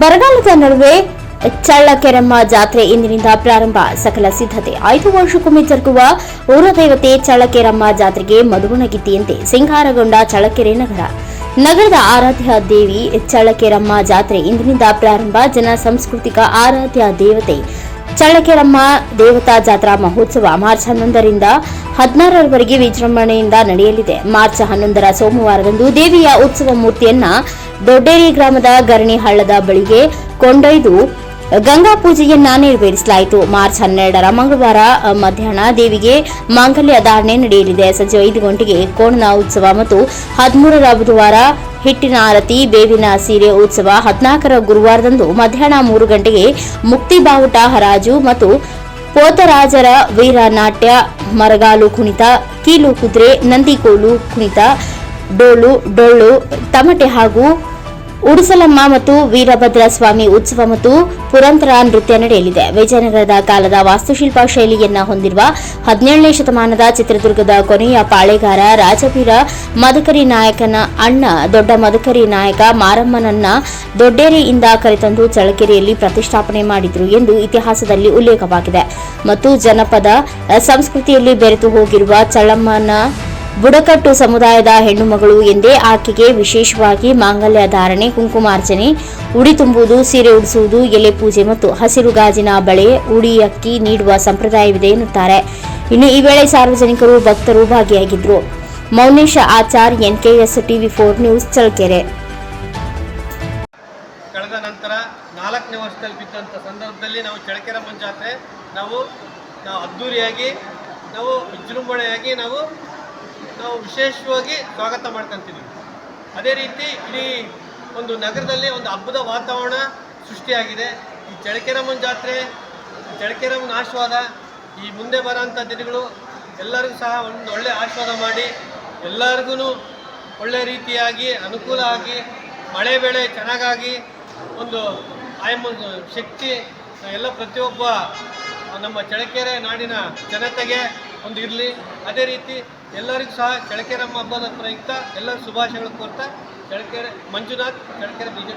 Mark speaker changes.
Speaker 1: ಬರಗಾಲದ ನಡುವೆ ಚಳ್ಳಕೆರೆಮ್ಮ ಜಾತ್ರೆ ಇಂದಿನಿಂದ ಪ್ರಾರಂಭ. ಸಕಲ ಸಿದ್ಧತೆ ಐದು ವರ್ಷಕ್ಕೊಮ್ಮೆ ಜರುಗುವ ಊರ ದೇವತೆ ಚಳ್ಳಕೆರಮ್ಮ ಜಾತ್ರೆಗೆ ಮದುವಣಗಿತ್ತಿಯಂತೆ ಸಿಂಗಾರಗೊಂಡ ಚಳ್ಳಕೆರೆ ನಗರ. ನಗರದ ಆರಾಧ್ಯ ದೇವಿ ಚಳ್ಳಕೆರಮ್ಮ ಜಾತ್ರೆ ಇಂದಿನಿಂದ ಪ್ರಾರಂಭ. ಜನ ಸಾಂಸ್ಕೃತಿಕ ಆರಾಧ್ಯ ದೇವತೆ ಚಳ್ಳಕೆರಮ್ಮ ದೇವತಾ ಜಾತ್ರಾ ಮಹೋತ್ಸವ ಮಾರ್ಚ್ ಹನ್ನೊಂದರಿಂದ ಹದಿನಾರರವರೆಗೆ ವಿಜೃಂಭಣೆಯಿಂದ ನಡೆಯಲಿದೆ. ಮಾರ್ಚ್ ಹನ್ನೊಂದರ ಸೋಮವಾರದಂದು ದೇವಿಯ ಉತ್ಸವ ಮೂರ್ತಿಯನ್ನ ದೊಡ್ಡೇರಿ ಗ್ರಾಮದ ಗರಣಿ ಹಳ್ಳದ ಬಳಿಗೆ ಕೊಂಡೊಯ್ದು ಗಂಗಾ ಪೂಜೆಯನ್ನ ನೆರವೇರಿಸಲಾಯಿತು. ಮಾರ್ಚ್ ಹನ್ನೆರಡರ ಮಂಗಳವಾರ ಮಧ್ಯಾಹ್ನ ದೇವಿಗೆ ಮಾಂಗಲ್ಯ ಧಾರಣೆ ನಡೆಯಲಿದೆ. ಸಂಜೆ ಐದು ಗಂಟೆಗೆ ಕೋಣನ ಉತ್ಸವ ಮತ್ತು ಹದಿಮೂರರ ಬುಧವಾರ ಹಿಟ್ಟಿನ ಆರತಿ, ಬೇವಿನ ಸೀರೆ ಉತ್ಸವ ಹದಿನಾಲ್ಕರ ಗುರುವಾರದಂದು ಮಧ್ಯಾಹ್ನ ಮೂರು ಗಂಟೆಗೆ ಮುಕ್ತಿ ಬಾವುಟ ಹರಾಜು ಮತ್ತು ಪೋತರಾಜರ ವೀರ ನಾಟ್ಯ, ಮರಗಾಲು ಕುಣಿತ, ಕೀಲು ಕುದುರೆ, ನಂದಿಕೋಲು ಕುಣಿತ, ಡೋಲು, ಡೊಳ್ಳು, ತಮಟೆ ಹಾಗೂ ಉಡುಸಲಮ್ಮ ಮತ್ತು ವೀರಭದ್ರ ಸ್ವಾಮಿ ಉತ್ಸವ ಮತ್ತು ಪುರಂತರ ನೃತ್ಯ ನಡೆಯಲಿದೆ. ವಿಜಯನಗರದ ಕಾಲದ ವಾಸ್ತುಶಿಲ್ಪ ಶೈಲಿಯನ್ನ ಹೊಂದಿರುವ ಹದಿನೇಳನೇ ಶತಮಾನದ ಚಿತ್ರದುರ್ಗದ ಕೊನೆಯ ಪಾಳೆಗಾರ ರಾಜವೀರ ಮದಕರಿ ನಾಯಕನ ಅಣ್ಣ, ದೊಡ್ಡ ಮದಕರಿ ನಾಯಕ ಮಾರಮ್ಮನನ್ನ ದೊಡ್ಡೇರಿಯಿಂದ ಕರೆತಂದು ಚಳಕೆರೆಯಲ್ಲಿ ಪ್ರತಿಷ್ಠಾಪನೆ ಮಾಡಿದ್ರು ಎಂದು ಇತಿಹಾಸದಲ್ಲಿ ಉಲ್ಲೇಖವಾಗಿದೆ. ಮತ್ತು ಜನಪದ ಸಂಸ್ಕೃತಿಯಲ್ಲಿ ಬೆರೆತು ಹೋಗಿರುವ ಚಳ್ಳಮ್ಮನ ಬುಡಕಟ್ಟು ಸಮುದಾಯದ ಹೆಣ್ಣು ಮಗಳು ಎಂದೇ ಆಕೆಗೆ ವಿಶೇಷವಾಗಿ ಮಾಂಗಲ್ಯ ಧಾರಣೆ, ಕುಂಕುಮಾರ್ಚನೆ, ಉಡಿ ತುಂಬುವುದು, ಸೀರೆ ಉಡಿಸುವುದು, ಎಲೆ ಪೂಜೆ ಮತ್ತು ಹಸಿರು ಗಾಜಿನ ಬಳೆ, ಉಡಿ ಅಕ್ಕಿ ನೀಡುವ ಸಂಪ್ರದಾಯವಿದೆ ಎನ್ನುತ್ತಾರೆ. ಇನ್ನು ಈ ವೇಳೆ ಸಾರ್ವಜನಿಕರು ಭಕ್ತರು ಭಾಗಿಯಾಗಿದ್ದರು Maunesha Achar, NKS TV four news Challakere.
Speaker 2: ಕಳೆದ ನಂತರ ನಾಲ್ಕನೇ ವರ್ಷದಲ್ಲಿ ಬಿದ್ದಂಥ ಸಂದರ್ಭದಲ್ಲಿ ನಾವು ಚಳಕೆರೆ ಮುಂಜಾತ್ರೆ, ನಾವು ಅದ್ಧೂರಿಯಾಗಿ ನಾವು ವಿಜೃಂಭಣೆಯಾಗಿ ನಾವು ನಾವು ವಿಶೇಷವಾಗಿ ಸ್ವಾಗತ ಮಾಡ್ಕೊಂತೀವಿ ಅದೇ ರೀತಿ ಇಡೀ ಒಂದು ನಗರದಲ್ಲಿ ಒಂದು ಹಬ್ಬದ ವಾತಾವರಣ ಸೃಷ್ಟಿಯಾಗಿದೆ. ಈ ಚಳಕೆರಮ್ಮನ ಜಾತ್ರೆ ಚಳಕೆರಮ್ಮನ ಆಶೀರ್ವಾದ, ಈ ಮುಂದೆ ಬರೋಂಥ ದಿನಗಳು ಎಲ್ಲರಿಗೂ ಸಹ ಒಂದು ಒಳ್ಳೆಯ ಆಶೀರ್ವಾದ ಮಾಡಿ ಎಲ್ಲರಿಗೂ ಒಳ್ಳೆ ರೀತಿಯಾಗಿ, ಅನುಕೂಲ ಆಗಿ, ಮಳೆ ಬೆಳೆ ಚೆನ್ನಾಗಾಗಿ ಒಂದು ಆಯಮ್ ಶಕ್ತಿ ಎಲ್ಲ ಪ್ರತಿಯೊಬ್ಬ ನಮ್ಮ ಚಳಕೆರೆ ನಾಡಿನ ಜನತೆಗೆ ಒಂದು ಇರಲಿ. ಅದೇ ರೀತಿ ಎಲ್ಲರಿಗೂ ಸಹ ಚಳಕೆರಮ್ಮ ಹಬ್ಬದ ಪ್ರಯುಕ್ತ ಎಲ್ಲರೂ ಶುಭಾಶಯಗಳು ಕೋರ್ತಾ ಚಳಕೆರೆ ಮಂಜುನಾಥ್ ಚಳಕೆರೆ ಬಿ ಜೆ